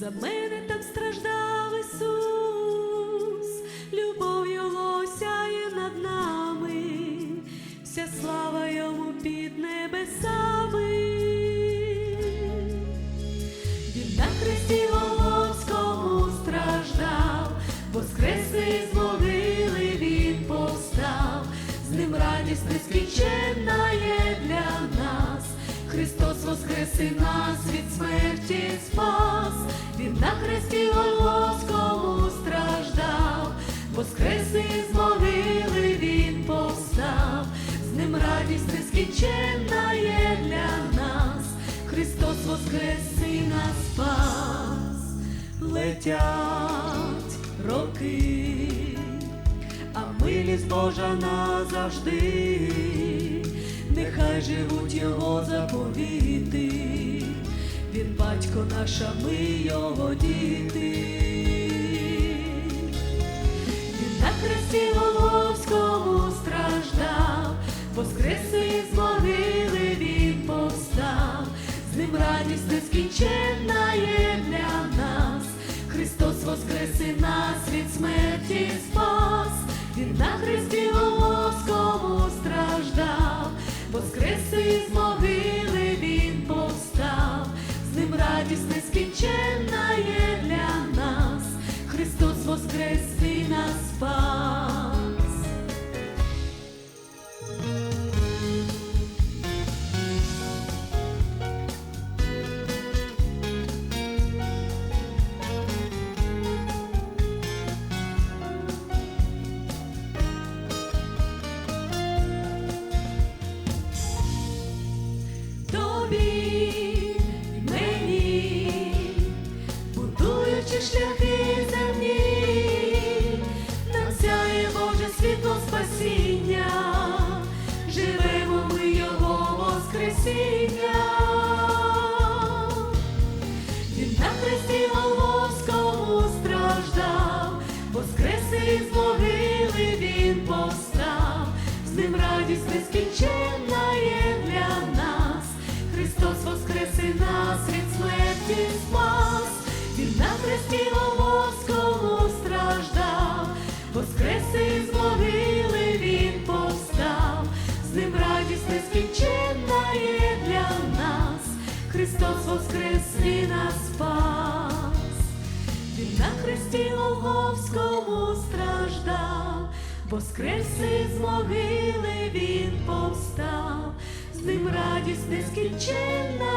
За мене так страждав Ісус, любов'ю осяє над нами, вся слава йому під небесами. Він на хресті Голгофському страждав, воскресли з могили він повстав, з ним радість нескінченна є для нас. Христос воскрес і нас від смерті спас, він на хресті Голгофському страждав, воскрес і з могили він повстав, з ним радість нескінченна є для нас. Христос воскрес і нас спас, летять роки, а милість Божа назавжди, нехай живуть його заповіти, він батько наш, ми його діти. Він на хресті Голгофському страждав, воскрес із могили він повстав, з ним радість нескінченна є для нас. Христос воскрес і нас від смерті спас, він на хресті Голгофському страждав, воскрес із могили Він на хресті Голгофському страждав, воскреси із могили він постав, з ним радість нескінченна Христос воскрес і нас спас, він на хресті Голговському страждав, воскрес із могили він повстав, з ним радість нескінченна